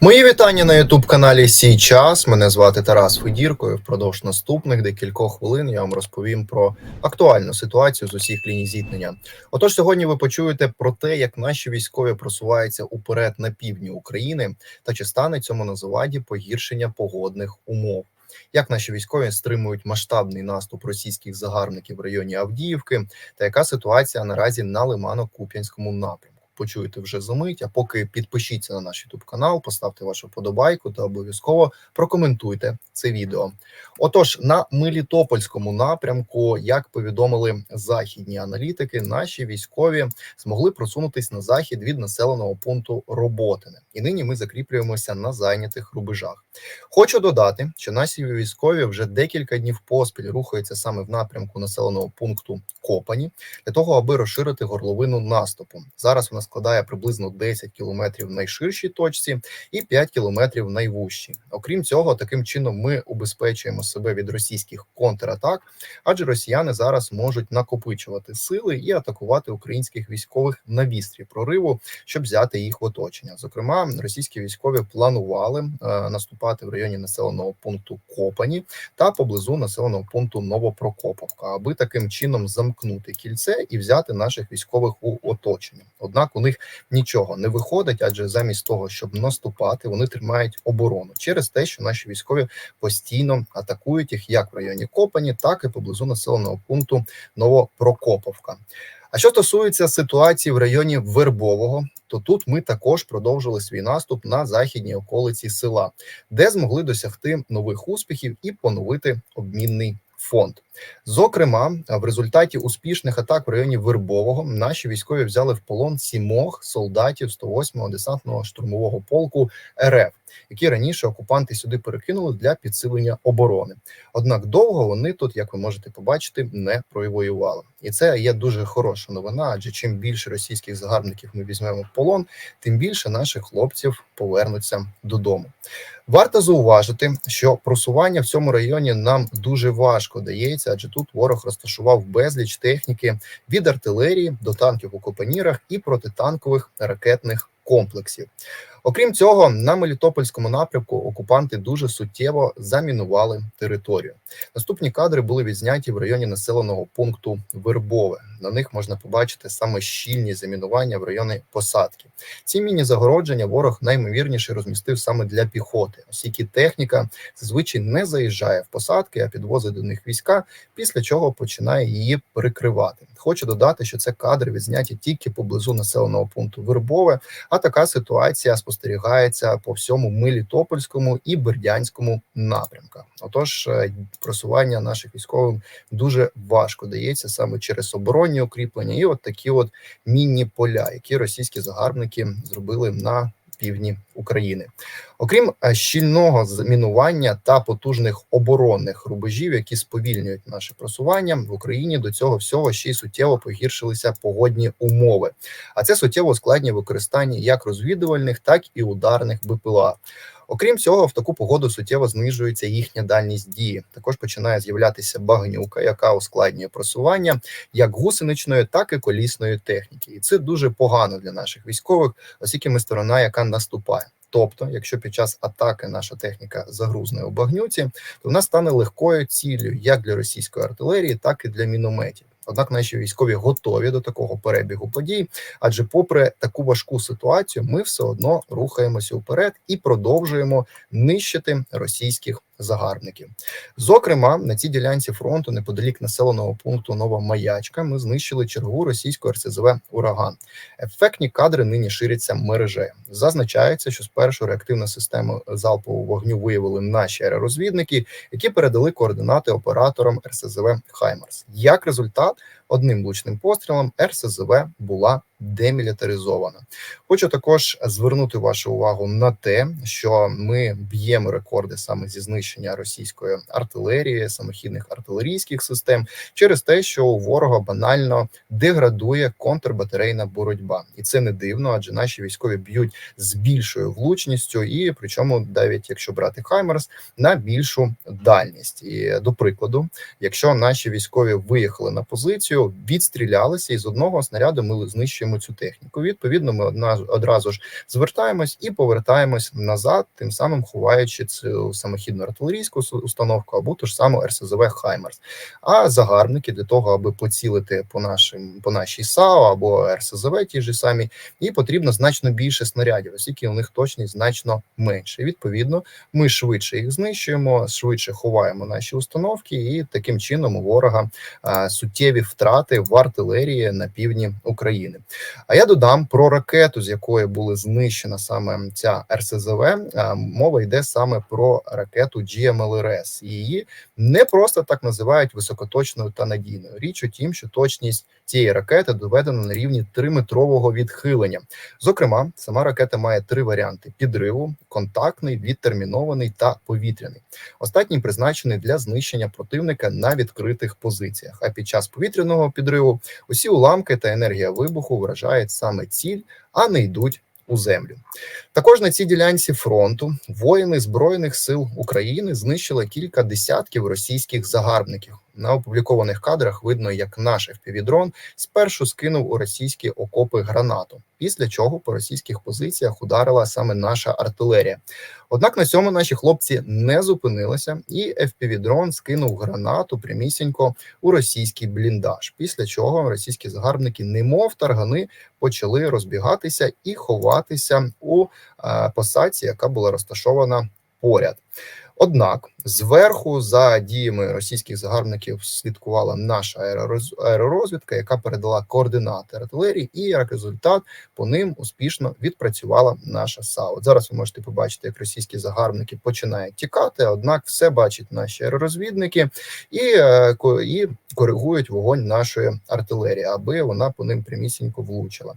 Мої вітання на youtube каналі Сій час. Мене звати Тарас Федірко. і Впродовж наступних декількох хвилин я вам розповім про актуальну ситуацію з усіх ліній зіткнення. Отож, сьогодні ви почуєте про те, як наші військові просуваються уперед на півдні України, та чи стане цьому на заваді погіршення погодних умов. Як наші військові стримують масштабний наступ російських загарбників в районі Авдіївки, та яка ситуація наразі на Лимано-Куп'янському напрямку? Почуєте вже за мить. А поки підпишіться на наш YouTube канал, поставте вашу подобайку та обов'язково прокоментуйте це відео. Отож, на Мелітопольському напрямку, як повідомили західні аналітики, наші військові змогли просунутись на захід від населеного пункту Роботине, і нині ми закріплюємося на зайнятих рубежах. Хочу додати, що наші військові вже декілька днів поспіль рухаються саме в напрямку населеного пункту Копані для того, аби розширити горловину наступу. Зараз вона складає приблизно 10 кілометрів в найширшій точці і 5 кілометрів в найвужчій. Окрім цього, таким чином ми убезпечуємо себе від російських контратак, адже росіяни зараз можуть накопичувати сили і атакувати українських військових на вістрі прориву, щоб взяти їх в оточення. Зокрема, російські військові планували е, наступати в районі населеного пункту Копані та поблизу населеного пункту Новопрокоповка, аби таким чином замкнути кільце і взяти наших військових у оточення. Однак у них нічого не виходить, адже замість того, щоб наступати, вони тримають оборону через те, що наші військові постійно атакують їх як в районі Копані, так і поблизу населеного пункту Новопрокоповка. А що стосується ситуації в районі Вербового, то тут ми також продовжили свій наступ на західній околиці села, де змогли досягти нових успіхів і поновити обмінний фонд. Зокрема, в результаті успішних атак в районі Вербового наші військові взяли в полон сімох солдатів 108-го десантного штурмового полку РФ, які раніше окупанти сюди перекинули для підсилення оборони. Однак довго вони тут, як ви можете побачити, не провоювали. І це є дуже хороша новина. Адже чим більше російських загарбників ми візьмемо в полон, тим більше наших хлопців повернуться додому. Варто зауважити, що просування в цьому районі нам дуже важко дається, адже тут ворог розташував безліч техніки від артилерії до танків у копанірах і протитанкових ракетних комплексів. Окрім цього, на Мелітопольському напрямку окупанти дуже суттєво замінували територію. Наступні кадри були відзняті в районі населеного пункту Вербове. На них можна побачити саме щільні замінування в районі посадки. Ці міні загородження ворог наймовірніше розмістив саме для піхоти, оскільки техніка зазвичай не заїжджає в посадки, а підвозить до них війська, після чого починає її прикривати. Хочу додати, що це кадри відзняті тільки поблизу населеного пункту Вербове. А така ситуація спостерігається по всьому Мелітопольському і Бердянському напрямках. Отож, е, просування наших військових дуже важко дається саме через оборонні укріплення, і от такі от мінні поля, які російські загарбники зробили на півдні України. Окрім е, щільного змінування та потужних оборонних рубежів, які сповільнюють наше просування в Україні, до цього всього ще й суттєво погіршилися погодні умови. А це суттєво складні використання як розвідувальних, так і ударних БПЛА. Окрім цього, в таку погоду суттєво знижується їхня дальність дії. Також починає з'являтися багнюка, яка ускладнює просування як гусеничної, так і колісної техніки, і це дуже погано для наших військових, оскільки ми сторона, яка наступає. Тобто, якщо під час атаки наша техніка загрузне у багнюці, то вона стане легкою ціллю як для російської артилерії, так і для мінометів. Однак наші військові готові до такого перебігу подій, адже, попри таку важку ситуацію, ми все одно рухаємося вперед і продовжуємо нищити російських загарбників. Зокрема, на цій ділянці фронту, неподалік населеного пункту Нова Маячка, ми знищили чергу російського РСЗВ Ураган. Ефектні кадри нині ширяться мережею. Зазначається, що спершу реактивна система залпового вогню виявили наші аеророзвідники, які передали координати операторам РСЗВ Хаймарс. Як результат, одним влучним пострілом РСЗВ була демілітаризована. Хочу також звернути вашу увагу на те, що ми б'ємо рекорди саме зі знищення російської артилерії, самохідних артилерійських систем, через те, що у ворога банально деградує контрбатарейна боротьба, і це не дивно, адже наші військові б'ють з більшою влучністю, і причому, навіть якщо брати Хаймерс, на більшу дальність. І до прикладу, якщо наші військові виїхали на позицію, відстрілялися, і з одного снаряду ми знищуємо цю техніку. Відповідно, ми одразу ж звертаємось і повертаємось назад, тим самим ховаючи цю самохідну артилерійську установку або ту ж саму РСЗВ Хаймерс. А загарбники для того, аби поцілити по нашим по нашій САУ або РСЗВ, ті ж самі, і потрібно значно більше снарядів, оскільки у них точність значно менше. Відповідно, ми швидше їх знищуємо, швидше ховаємо наші установки, і таким чином у ворога суттєві втрати в артилерії на півдні України. А я додам про ракету, з якої були знищена саме ця РСЗВ. Мова йде саме про ракету GMLRS. Її не просто так називають високоточною та надійною. Річ у тім, що точність цієї ракети доведена на рівні 3-метрового відхилення. Зокрема, сама ракета має три варіанти: підриву, контактний, відтермінований та повітряний. Останній призначений для знищення противника на відкритих позиціях. А під час повітряного підриву усі уламки та енергія вибуху вражають саме ціль, а не йдуть у землю. Також на цій ділянці фронту воїни збройних сил України знищили кілька десятків російських загарбників. На опублікованих кадрах видно, як наш FPV-дрон спершу скинув у російські окопи гранату, після чого по російських позиціях ударила саме наша артилерія. Однак на цьому наші хлопці не зупинилися, і FPV-дрон скинув гранату прямісінько у російський бліндаж. Після чого російські загарбники, немов таргани, почали розбігатися і ховатися у е, посадці, яка була розташована поряд. Однак зверху за діями російських загарбників слідкувала наша аеророзвідка, яка передала координати артилерії, і як результат по ним успішно відпрацювала наша САУ. Зараз ви можете побачити, як російські загарбники починають тікати. Однак, все бачать наші аеророзвідники і, е, і коригують вогонь нашої артилерії, аби вона по ним прямісінько влучила.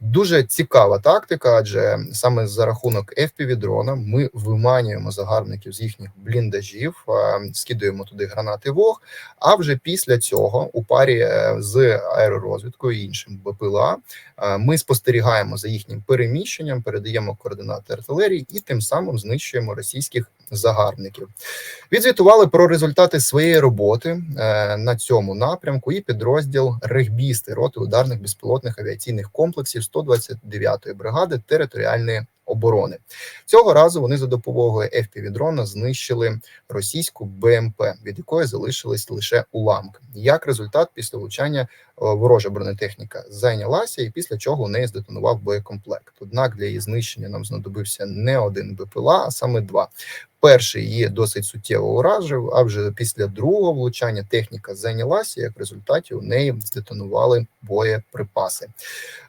Дуже цікава тактика, адже саме за рахунок FPV-дрона ми виманюємо загарбників з їхніх бліндажів, е, скидуємо туди гранати вог. А вже після цього, у парі е, з аеророзвідкою і іншим БПЛА, е, ми спостерігаємо за їхнім переміщенням, передаємо координати артилерії і тим самим знищуємо російських загарбників. Відзвітували про результати своєї роботи е, на цьому напрямку і підрозділ регбісти роти ударних безпілотних авіаційних комплексів 129-ї бригади територіальної оборони. Цього разу вони за допомогою FPV-дрона знищили російську БМП, від якої залишились лише уламки. Як результат, після влучання ворожа бронетехніка зайнялася, і після чого у неї здетонував боєкомплект. Однак для її знищення нам знадобився не один БПЛА, а саме два. Перший її досить суттєво уражив, а вже після другого влучання техніка зайнялася. Як в результаті у неї здетонували боєприпаси.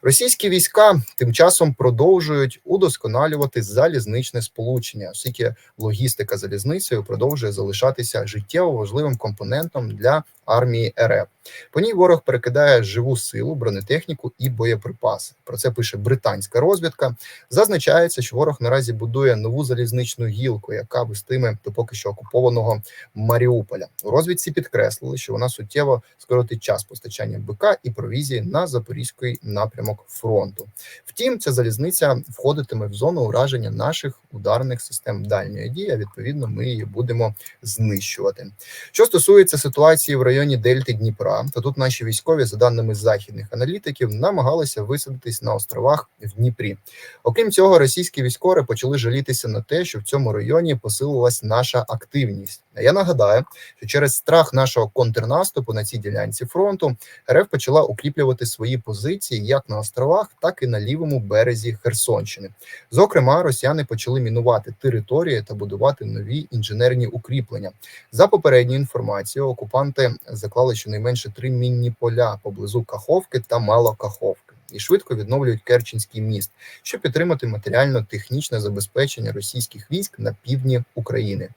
Російські війська тим часом продовжують удосконалювати залізничне сполучення, оскільки логістика залізницею продовжує залишатися життєво важливим компонентом для армії РФ. По ній ворог перекидає живу силу, бронетехніку і боєприпаси. Про це пише британська розвідка. Зазначається, що ворог наразі будує нову залізничну гілку, яка вестиме до поки що окупованого Маріуполя. У розвідці підкреслили, що вона суттєво скоротить час постачання БК і провізії на запорізький напрямок фронту. Втім, ця залізниця входитиме в зону ураження наших ударних систем дальньої дії. а Відповідно, ми її будемо знищувати. Що стосується ситуації в районі Дельти Дніпра, то тут наші військові, за даними західних аналітиків, намагалися висадитись на островах в Дніпрі. Окрім цього, російські військові почали жалітися на те, що в цьому районі посилилась наша активність. Я нагадаю, що через страх нашого контрнаступу на цій ділянці фронту РФ почала укріплювати свої позиції як на островах, так і на лівому березі Херсонщини. Зокрема, росіяни почали мінувати території та будувати нові інженерні укріплення. За попередньою інформацією, окупанти заклали щонайменше три мінні поля поблизу Каховки та Малокаховки. І швидко відновлюють Керченський міст, щоб підтримати матеріально-технічне забезпечення російських військ на півдні України.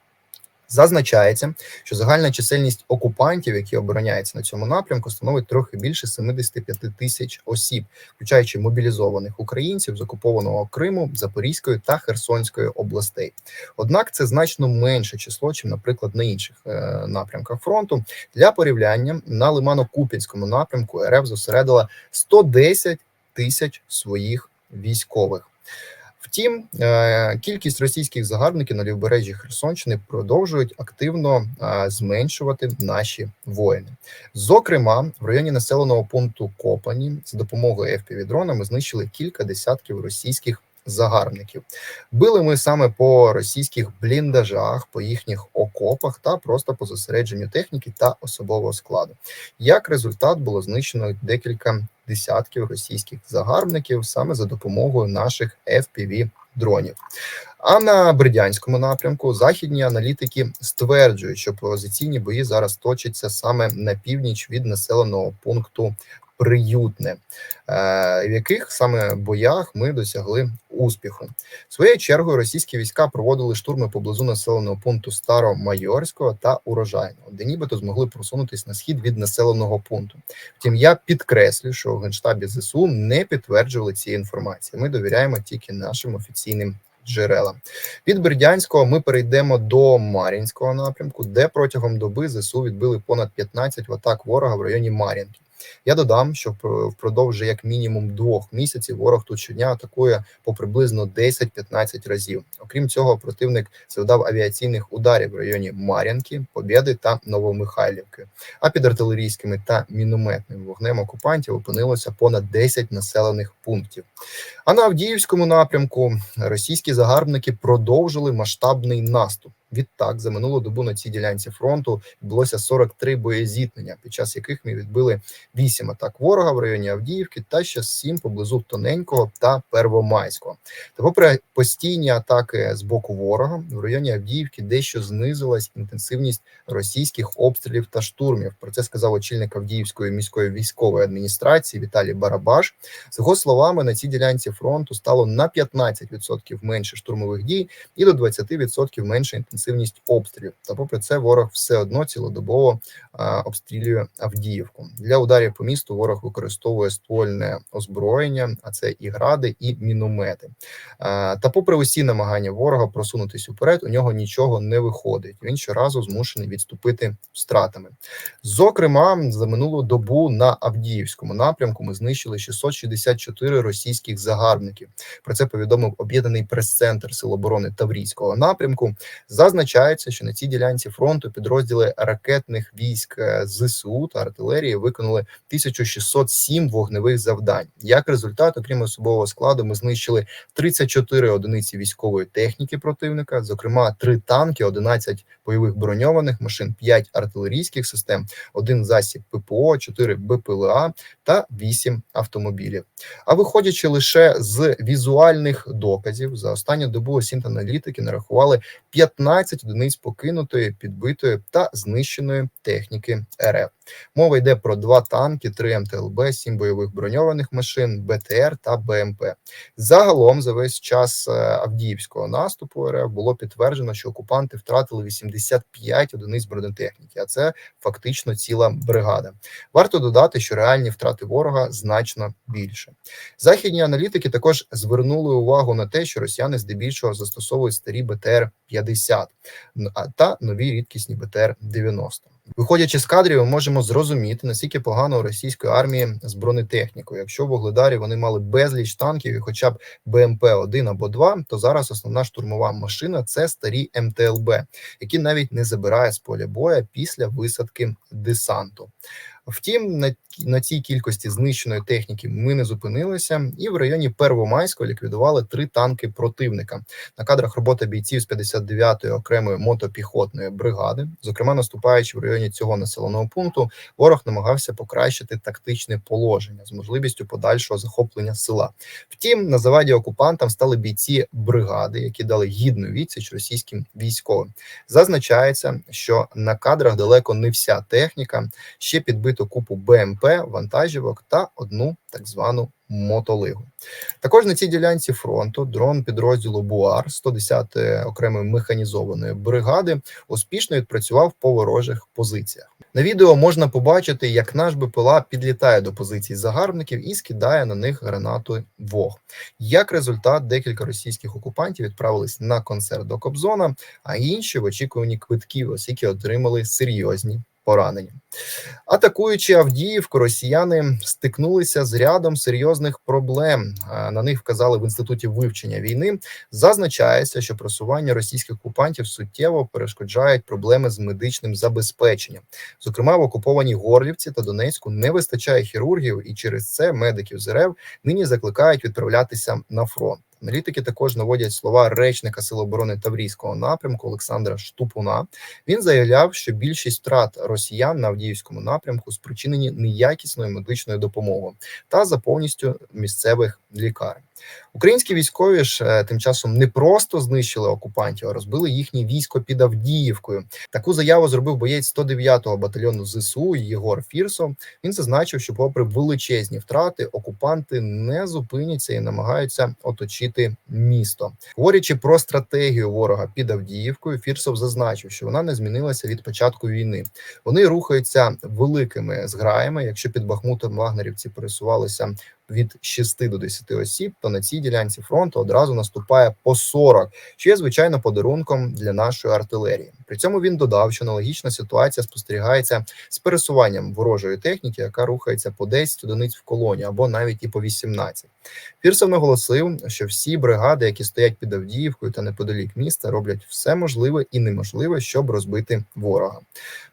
Зазначається, що загальна чисельність окупантів, які обороняються на цьому напрямку, становить трохи більше 75 тисяч осіб, включаючи мобілізованих українців з окупованого Криму, Запорізької та Херсонської областей. Однак це значно менше число, чим, наприклад, на інших е, напрямках фронту. Для порівняння на Лимано-Купінському напрямку РФ зосередила 110 тисяч своїх військових. Втім, е, кількість російських загарбників на лівобережжі Херсонщини продовжують активно е, зменшувати наші воїни. Зокрема, в районі населеного пункту Копані за допомогою FPV-дрона ми знищили кілька десятків російських загарбників. Били ми саме по російських бліндажах, по їхніх окопах та просто по зосередженню техніки та особового складу. Як результат було знищено декілька десятків російських загарбників саме за допомогою наших fpv дронів. А на Бердянському напрямку західні аналітики стверджують, що позиційні бої зараз точаться саме на північ від населеного пункту Приютне, е, в яких саме боях ми досягли успіху. Своєю чергою російські війська проводили штурми поблизу населеного пункту Старомайорського та Урожайного, де нібито змогли просунутися на схід від населеного пункту. Втім, я підкреслю, що у генштабі ЗСУ не підтверджували ці інформації. Ми довіряємо тільки нашим офіційним. Джерела від Бердянського ми перейдемо до Мар'їнського напрямку, де протягом доби ЗСУ відбили понад 15 атак ворога в районі Мар'їнки. Я додам, що впродовж як мінімум двох місяців ворог тут щодня атакує по приблизно 10-15 разів. Окрім цього, противник завдав авіаційних ударів в районі Мар'янки, Побєди та Новомихайлівки. А під артилерійськими та мінометним вогнем окупантів опинилося понад 10 населених пунктів. А на Авдіївському напрямку російські загарбники продовжили масштабний наступ. Відтак, за минулу добу на цій ділянці фронту відбулося 43 боєзіткнення, під час яких ми відбили 8 атак ворога в районі Авдіївки та ще 7 поблизу Тоненького та Первомайського. Та, попри постійні атаки з боку ворога, в районі Авдіївки дещо знизилась інтенсивність російських обстрілів та штурмів. Про це сказав очільник Авдіївської міської військової адміністрації Віталій Барабаш. З його словами, на цій ділянці фронту стало на 15% менше штурмових дій і до 20% менше інтенсивності інтенсивність обстрілів. Та попри це, ворог все одно цілодобово обстрілює Авдіївку. Для ударів по місту ворог використовує ствольне озброєння, а це і гради, і міномети. Та, попри усі намагання ворога просунутись уперед, у нього нічого не виходить. Він щоразу змушений відступити втратами. Зокрема, за минулу добу на Авдіївському напрямку ми знищили 664 російських загарбників. Про це повідомив об'єднаний прес-центр Сил оборони Таврійського напрямку. За Зазначається, що на цій ділянці фронту підрозділи ракетних військ е, зсу та артилерії виконали 1607 вогневих завдань. Як результат, окрім особового складу, ми знищили 34 одиниці військової техніки противника, зокрема 3 танки, 11 бойових броньованих машин, 5 артилерійських систем, один засіб ППО, 4 БПЛА та 8 автомобілів. А виходячи лише з візуальних доказів, за останню добу осінт-аналітики нарахували 15 15 одиниць покинутої, підбитої та знищеної техніки РФ. Мова йде про два танки, три МТЛБ, сім бойових броньованих машин, БТР та БМП. Загалом за весь час е, Авдіївського наступу РФ було підтверджено, що окупанти втратили 85 одиниць бронетехніки, а це фактично ціла бригада. Варто додати, що реальні втрати ворога значно більше. Західні аналітики також звернули увагу на те, що росіяни здебільшого застосовують старі БТР 50 та нові рідкісні БТР 90 Виходячи з кадрів, ми можемо зрозуміти наскільки погано у російської армії з бронетехнікою. Якщо Вугледарі вони мали безліч танків, і хоча б БМП 1 або 2, то зараз основна штурмова машина це старі МТЛБ, які навіть не забирає з поля боя після висадки десанту. Втім, на на цій кількості знищеної техніки ми не зупинилися, і в районі Первомайського ліквідували три танки противника. На кадрах робота бійців з 59-ї окремої мотопіхотної бригади. Зокрема, наступаючи в районі цього населеного пункту, ворог намагався покращити тактичне положення з можливістю подальшого захоплення села. Втім, на заваді окупантам стали бійці бригади, які дали гідну відсіч російським військовим. Зазначається, що на кадрах далеко не вся техніка ще підбито купу БМП. БМП, вантажівок та одну так звану мотолигу. Також на цій ділянці фронту дрон підрозділу Буар 110-ї окремої механізованої бригади успішно відпрацював по ворожих позиціях. На відео можна побачити, як наш БПЛА підлітає до позицій загарбників і скидає на них гранату вог. Як результат, декілька російських окупантів відправились на концерт до Кобзона, а інші в очікуванні квитків, оскільки отримали серйозні поранені. Атакуючи Авдіївку, росіяни стикнулися з рядом серйозних проблем. На них вказали в інституті вивчення війни. Зазначається, що просування російських окупантів суттєво перешкоджають проблеми з медичним забезпеченням. Зокрема, в окупованій Горлівці та Донецьку не вистачає хірургів, і через це медиків з нині закликають відправлятися на фронт. Аналітики також наводять слова речника Сил оборони Таврійського напрямку Олександра Штупуна. Він заявляв, що більшість втрат росіян на Авдіївському напрямку спричинені неякісною медичною допомогою та за повністю місцевих лікарень. Українські військові ж е, тим часом не просто знищили окупантів, а розбили їхнє військо під Авдіївкою. Таку заяву зробив боєць 109-го батальйону ЗСУ Єгор Фірсов. Він зазначив, що, попри величезні втрати, окупанти не зупиняться і намагаються оточити місто. Говорячи про стратегію ворога під Авдіївкою, Фірсов зазначив, що вона не змінилася від початку війни. Вони рухаються великими зграями. Якщо під Бахмутом вагнерівці пересувалися від 6 до 10 осіб, то на цій ділянці фронту одразу наступає по 40, що є звичайно подарунком для нашої артилерії. При цьому він додав, що аналогічна ситуація спостерігається з пересуванням ворожої техніки, яка рухається по 10 одиниць в колоні або навіть і по 18. Фірсов наголосив, що всі бригади, які стоять під Авдіївкою та неподалік міста, роблять все можливе і неможливе, щоб розбити ворога.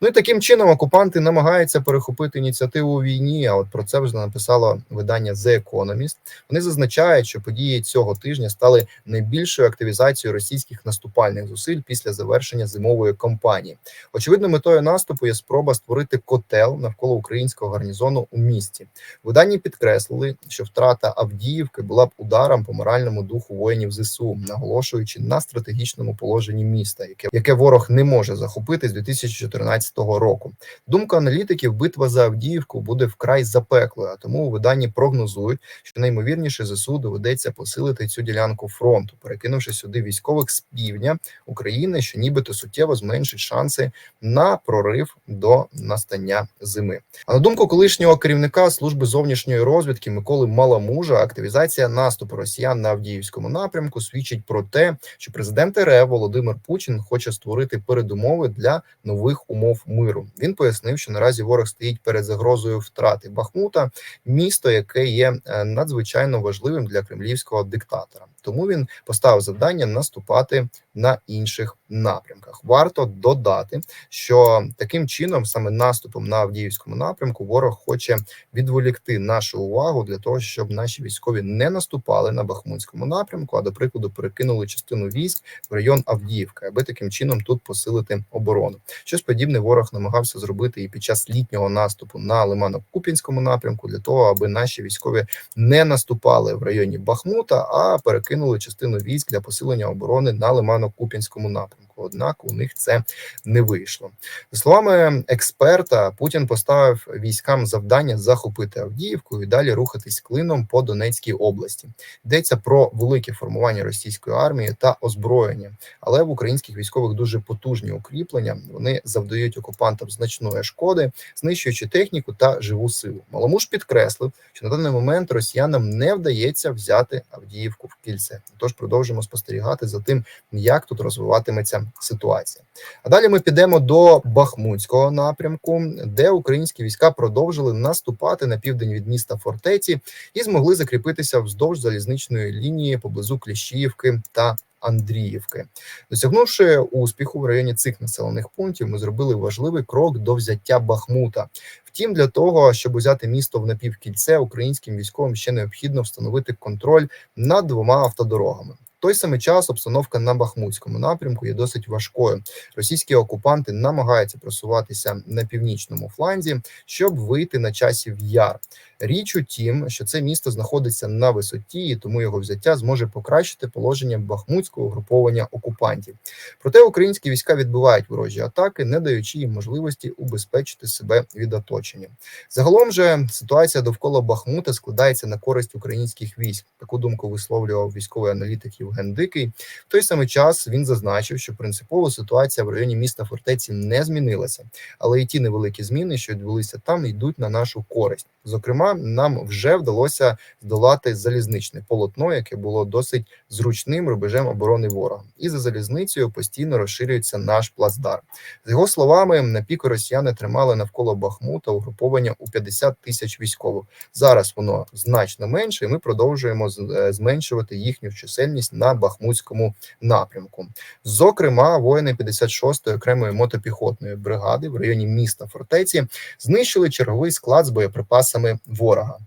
Ну і таким чином окупанти намагаються перехопити ініціативу у війні. А от про це вже написало видання The Economist. Вони зазначають, що події цього тижня стали найбільшою активізацією російських наступальних зусиль після завершення зимової кампанії. Очевидно, метою наступу є спроба створити котел навколо українського гарнізону у місті. Виданні підкреслили, що втрата Авдіївки була б ударом по моральному духу воїнів ЗСУ, наголошуючи на стратегічному положенні міста, яке яке ворог не може захопити з 2014 року. Думка аналітиків, битва за Авдіївку буде вкрай запеклою, а тому у виданні прогнозують, що наймовірніше ЗСУ доведеться посилити цю ділянку фронту, перекинувши сюди військових з півдня України, що нібито суттєво зменшить шанси на прорив до настання зими. А на думку колишнього керівника служби зовнішньої розвідки Миколи Маламужа, активізація наступу росіян на Авдіївському напрямку свідчить про те, що президент РФ Володимир Путін хоче створити передумови для нових умов миру. Він пояснив, що наразі ворог стоїть перед загрозою втрати Бахмута, місто, яке є е, надзвичайно важливим для кремлівського диктатора. Тому він поставив завдання наступати на інших напрямках. Варто додати, що таким чином, саме наступом на Авдіївському напрямку, ворог хоче відволікти нашу увагу для того, щоб наші військові не наступали на Бахмутському напрямку, а до прикладу перекинули частину військ в район Авдіївка, аби таким чином тут посилити оборону. Щось подібне ворог намагався зробити і під час літнього наступу на Лимано-Купінському напрямку, для того, аби наші військові не наступали в районі Бахмута, а перекинули частину військ для посилення оборони на Лимано-Купінському напрямку. Однак у них це не вийшло. За словами експерта, Путін поставив військам завдання захопити Авдіївку і далі рухатись клином по Донецькій області. Йдеться про велике формування російської армії та озброєння, але в українських військових дуже потужні укріплення. Вони завдають окупантам значної шкоди, знищуючи техніку та живу силу. Маломуж підкреслив, що на даний момент росіянам не вдається взяти Авдіївку в кільце. Тож продовжимо спостерігати за тим, як тут розвиватиметься ситуація. А далі ми підемо до Бахмутського напрямку, де українські війська продовжили наступати на південь від міста фортеці і змогли закріпитися вздовж залізничної лінії поблизу Кліщіївки та. Андріївки, досягнувши успіху в районі цих населених пунктів, ми зробили важливий крок до взяття Бахмута. Втім, для того, щоб взяти місто в напівкільце, українським військовим ще необхідно встановити контроль над двома автодорогами. Той самий час обстановка на Бахмутському напрямку є досить важкою. Російські окупанти намагаються просуватися на північному фланзі, щоб вийти на часів яр. Річ у тім, що це місто знаходиться на висоті, і тому його взяття зможе покращити положення бахмутського угруповання окупантів. Проте українські війська відбивають ворожі атаки, не даючи їм можливості убезпечити себе від оточення. Загалом же ситуація довкола Бахмута складається на користь українських військ. Таку думку висловлював військовий аналітик Євген Дикий. В той самий час він зазначив, що принципово ситуація в районі міста фортеці не змінилася, але і ті невеликі зміни, що відбулися там, йдуть на нашу користь. Зокрема, Нам вже вдалося здолати залізничне полотно, яке було досить зручним рубежем оборони ворога, і за залізницею постійно розширюється наш плацдарм. За його словами, на піку росіяни тримали навколо Бахмута угруповання у 50 тисяч військових. Зараз воно значно менше, і ми продовжуємо е, зменшувати їхню чисельність на бахмутському напрямку. Зокрема, воїни 56-ї окремої мотопіхотної бригади в районі міста фортеці знищили черговий склад з боєприпасами ворога.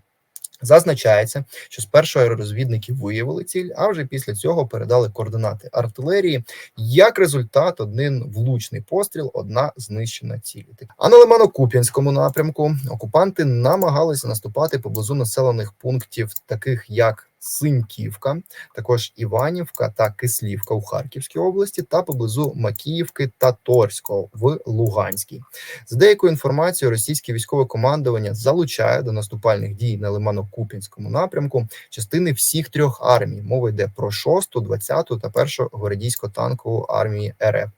Зазначається, що спершу аеророзвідники виявили ціль, а вже після цього передали координати артилерії. Як результат, один влучний постріл, одна знищена ціль. А на Лимано-Куп'янському напрямку окупанти намагалися наступати поблизу населених пунктів, таких як Синьківка, також Іванівка та Кислівка у Харківській області, та поблизу Макіївки та Торського в Луганській. За деякою інформацією, російське військове командування залучає до наступальних дій на Лимано-Куп'янському напрямку частини всіх трьох армій. Мова йде про 6, 20 та 1 гвардійсько-танкову армії РФ.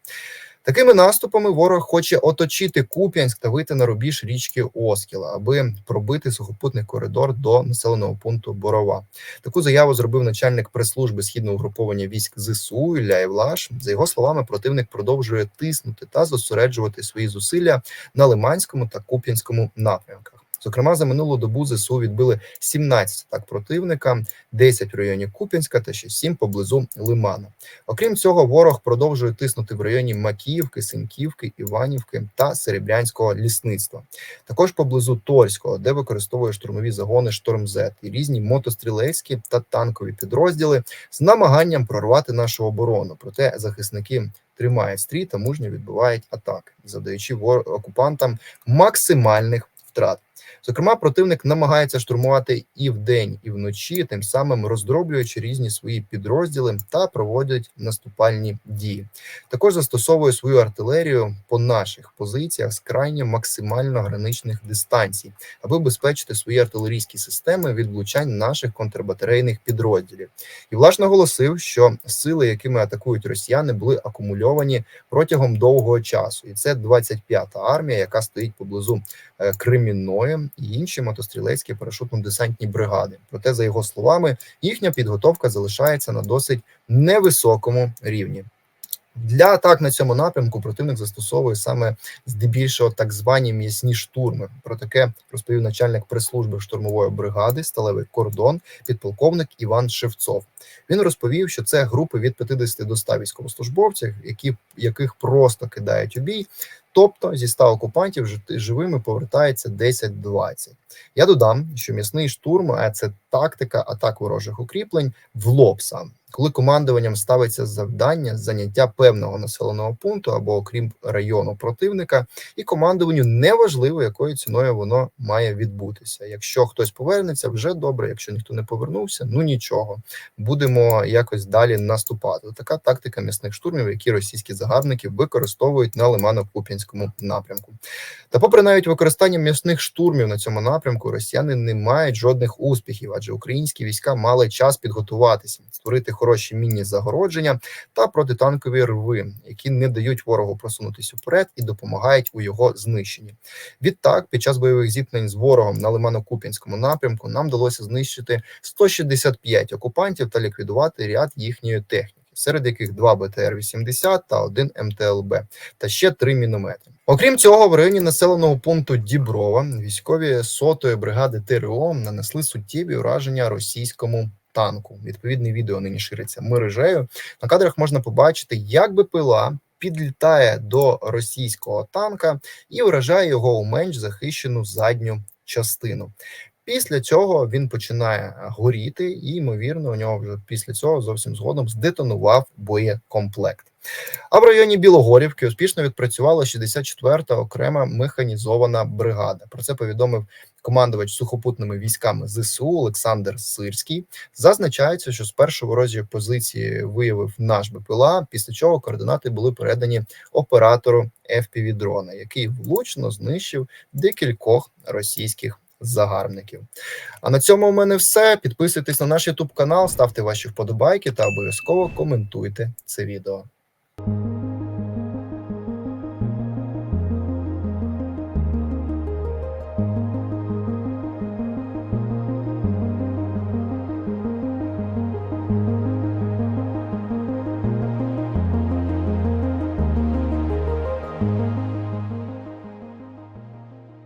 Такими наступами ворог хоче оточити Куп'янськ та вийти на рубіж річки Оскіла, аби пробити сухопутний коридор до населеного пункту Борова. Таку заяву зробив начальник прес-служби східного угруповання військ ЗСУ Ілля Євлаш. За його словами, противник продовжує тиснути та зосереджувати свої зусилля на Лиманському та Куп'янському напрямках. Зокрема, за минулу добу ЗСУ відбили 17 атак противника, 10 в районі Куп'янська та ще 7 поблизу Лимана. Окрім цього, ворог продовжує тиснути в районі Макіївки, Синьківки, Іванівки та Серебрянського лісництва. Також поблизу Торського, де використовує штурмові загони «Штормзет» і різні мотострілецькі та танкові підрозділи з намаганням прорвати нашу оборону. Проте захисники тримають стрій та мужньо відбивають атаки, завдаючи окупантам максимальних втрат. Зокрема, противник намагається штурмувати і вдень, і вночі, тим самим роздроблюючи різні свої підрозділи та проводять наступальні дії. Також застосовує свою артилерію по наших позиціях з крайньо максимально граничних дистанцій, аби безпечити свої артилерійські системи від влучань наших контрбатарейних підрозділів. І влаш наголосив, що сили, якими атакують росіяни, були акумульовані протягом довгого часу, і це 25-та армія, яка стоїть поблизу е, Кремінної і інші мотострілецькі парашутно-десантні бригади. Проте, за його словами, їхня підготовка залишається на досить невисокому рівні. Для атак на цьому напрямку противник застосовує саме здебільшого так звані м'ясні штурми. Про таке розповів начальник прес-служби штурмової бригади Сталевий кордон, підполковник Іван Шевцов. Він розповів, що це групи від 50 до 100 військовослужбовців, які яких просто кидають у бій. Тобто зі 100 окупантів живими повертається 10-20. Я додам, що м'ясний штурм це тактика атак ворожих укріплень в лоб сам. Коли командуванням ставиться завдання заняття певного населеного пункту або окрім району противника, і командуванню неважливо, якою ціною воно має відбутися. Якщо хтось повернеться, вже добре. Якщо ніхто не повернувся, ну нічого, будемо якось далі наступати. Така тактика м'ясних штурмів, які російські загарбники використовують на Лимано-Куп'янському напрямку. Та, попри навіть використання м'ясних штурмів на цьому напрямку, росіяни не мають жодних успіхів, адже українські війська мали час підготуватися, створити хороші мінні загородження та протитанкові рви, які не дають ворогу просунутися вперед і допомагають у його знищенні. Відтак, під час бойових зіткнень з ворогом на Лимано-Куп'янському напрямку нам вдалося знищити 165 окупантів та ліквідувати ряд їхньої техніки. Серед яких два БТР-80 та один МТЛБ, та ще три міномети. Окрім цього, в районі населеного пункту Діброва військові сотої бригади ТРО нанесли суттєві ураження російському танку. Відповідне відео нині шириться мережею. На кадрах можна побачити, як би пила підлітає до російського танка і вражає його у менш захищену задню частину. Після цього він починає горіти, і ймовірно, у нього вже після цього зовсім згодом здетонував боєкомплект. А в районі Білогорівки успішно відпрацювала 64-та окрема механізована бригада. Про це повідомив командувач сухопутними військами ЗСУ Олександр Сирський. Зазначається, що спершу ворожі позиції виявив наш БПЛА, після чого координати були передані оператору fpv дрона, який влучно знищив декількох російських загарбників. А на цьому у мене все. Підписуйтесь на наш YouTube канал, ставте ваші вподобайки та обов'язково коментуйте це відео.